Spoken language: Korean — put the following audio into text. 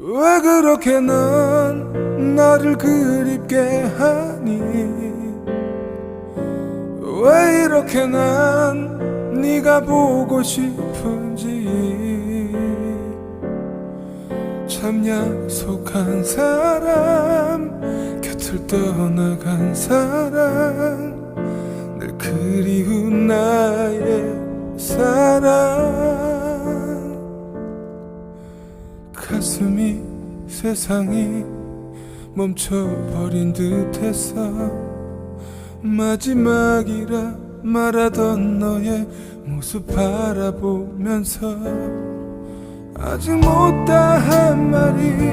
왜 그렇게 넌 나를 그립게 하니? 왜 이렇게 난 네가 보고 싶은지? 참 약속한 사람 곁을 떠나간 사람 늘 그리운 가슴이 세상이 멈춰버린 듯했어 마지막이라 말하던 너의 모습 바라보면서 아직 못다 한 말이